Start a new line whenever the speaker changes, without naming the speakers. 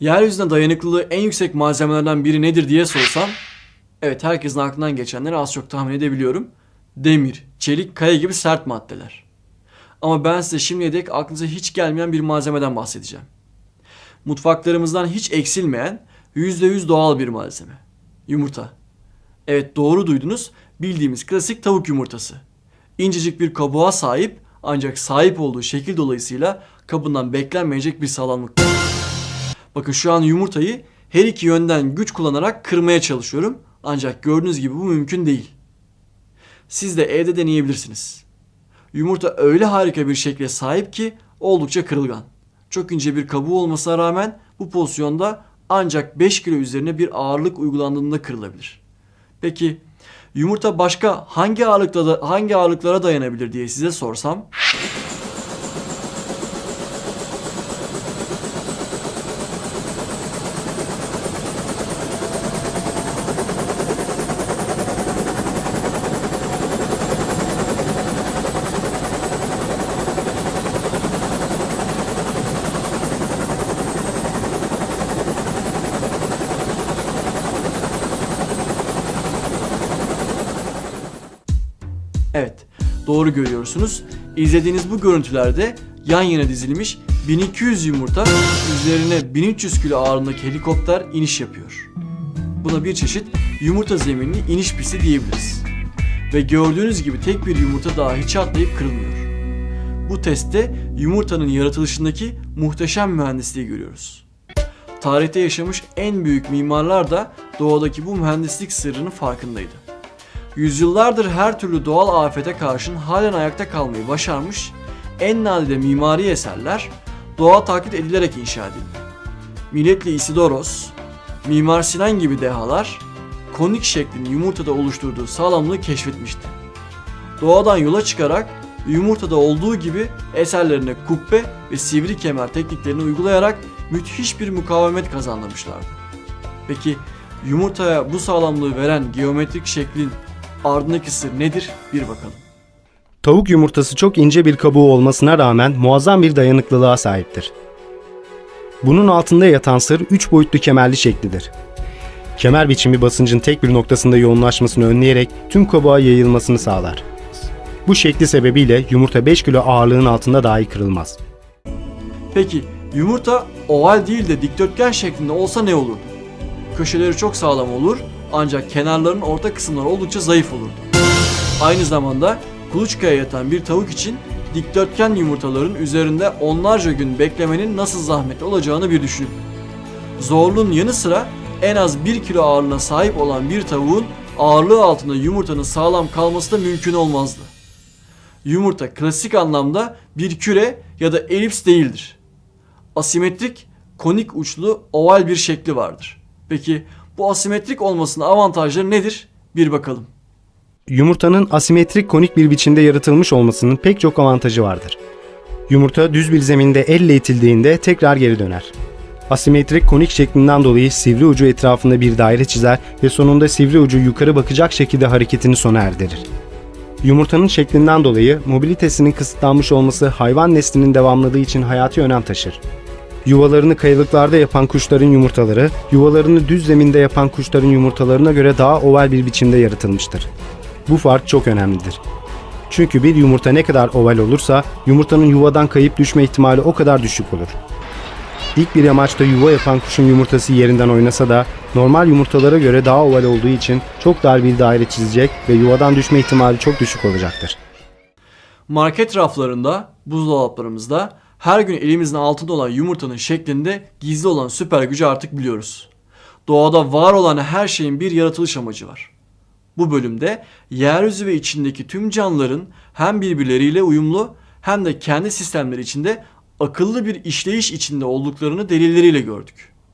Yeryüzüne dayanıklılığı en yüksek malzemelerden biri nedir diye sorsam, evet herkesin aklından geçenleri az çok tahmin edebiliyorum. Demir, çelik, kaya gibi sert maddeler. Ama ben size şimdiye dek aklınıza hiç gelmeyen bir malzemeden bahsedeceğim. Mutfaklarımızdan hiç eksilmeyen %100 doğal bir malzeme. Yumurta. Evet doğru duydunuz. Bildiğimiz klasik tavuk yumurtası. İncecik bir kabuğa sahip ancak sahip olduğu şekil dolayısıyla kabından beklenmeyecek bir sağlamlıkta. Bakın şu an yumurtayı her iki yönden güç kullanarak kırmaya çalışıyorum. Ancak gördüğünüz gibi bu mümkün değil. Siz de evde deneyebilirsiniz. Yumurta öyle harika bir şekle sahip ki oldukça kırılgan. Çok ince bir kabuğu olmasına rağmen bu pozisyonda ancak 5 kilo üzerine bir ağırlık uygulandığında kırılabilir. Peki yumurta başka hangi ağırlıkta da, hangi ağırlıklara dayanabilir diye size sorsam Evet, doğru görüyorsunuz. İzlediğiniz bu görüntülerde yan yana dizilmiş 1200 yumurta üzerine 1300 kilo ağırlığındaki helikopter iniş yapıyor. Buna bir çeşit yumurta zeminli iniş pisti diyebiliriz. Ve gördüğünüz gibi tek bir yumurta daha hiç atlayıp kırılmıyor. Bu testte yumurtanın yaratılışındaki muhteşem mühendisliği görüyoruz. Tarihte yaşamış en büyük mimarlar da doğadaki bu mühendislik sırrının farkındaydı. Yüzyıllardır her türlü doğal afete karşın halen ayakta kalmayı başarmış en nadide mimari eserler doğa taklit edilerek inşa edildi. Milletli Isidoros, Mimar Sinan gibi dehalar konik şeklin yumurtada oluşturduğu sağlamlığı keşfetmişti. Doğadan yola çıkarak yumurtada olduğu gibi eserlerine kubbe ve sivri kemer tekniklerini uygulayarak müthiş bir mukavemet kazandırmışlardı. Peki yumurtaya bu sağlamlığı veren geometrik şeklin ardındaki sır nedir? Bir bakalım.
Tavuk yumurtası çok ince bir kabuğu olmasına rağmen muazzam bir dayanıklılığa sahiptir. Bunun altında yatan sır 3 boyutlu kemerli şeklidir. Kemer biçimi basıncın tek bir noktasında yoğunlaşmasını önleyerek tüm kabuğa yayılmasını sağlar. Bu şekli sebebiyle yumurta 5 kilo ağırlığın altında dahi kırılmaz.
Peki yumurta oval değil de dikdörtgen şeklinde olsa ne olurdu? Köşeleri çok sağlam olur ancak kenarların orta kısımları oldukça zayıf olurdu. Aynı zamanda kuluçkaya yatan bir tavuk için dikdörtgen yumurtaların üzerinde onlarca gün beklemenin nasıl zahmetli olacağını bir düşünün. Zorluğun yanı sıra en az 1 kilo ağırlığına sahip olan bir tavuğun ağırlığı altında yumurtanın sağlam kalması da mümkün olmazdı. Yumurta klasik anlamda bir küre ya da elips değildir. Asimetrik, konik uçlu, oval bir şekli vardır. Peki bu asimetrik olmasının avantajları nedir? Bir bakalım.
Yumurtanın asimetrik konik bir biçimde yaratılmış olmasının pek çok avantajı vardır. Yumurta düz bir zeminde elle itildiğinde tekrar geri döner. Asimetrik konik şeklinden dolayı sivri ucu etrafında bir daire çizer ve sonunda sivri ucu yukarı bakacak şekilde hareketini sona erdirir. Yumurtanın şeklinden dolayı mobilitesinin kısıtlanmış olması hayvan neslinin devamlılığı için hayati önem taşır. Yuvalarını kayalıklarda yapan kuşların yumurtaları, yuvalarını düz zeminde yapan kuşların yumurtalarına göre daha oval bir biçimde yaratılmıştır. Bu fark çok önemlidir. Çünkü bir yumurta ne kadar oval olursa yumurtanın yuvadan kayıp düşme ihtimali o kadar düşük olur. İlk bir yamaçta yuva yapan kuşun yumurtası yerinden oynasa da normal yumurtalara göre daha oval olduğu için çok dar bir daire çizecek ve yuvadan düşme ihtimali çok düşük olacaktır.
Market raflarında, buzdolaplarımızda her gün elimizin altında olan yumurtanın şeklinde gizli olan süper gücü artık biliyoruz. Doğada var olan her şeyin bir yaratılış amacı var. Bu bölümde yeryüzü ve içindeki tüm canlıların hem birbirleriyle uyumlu hem de kendi sistemleri içinde akıllı bir işleyiş içinde olduklarını delilleriyle gördük.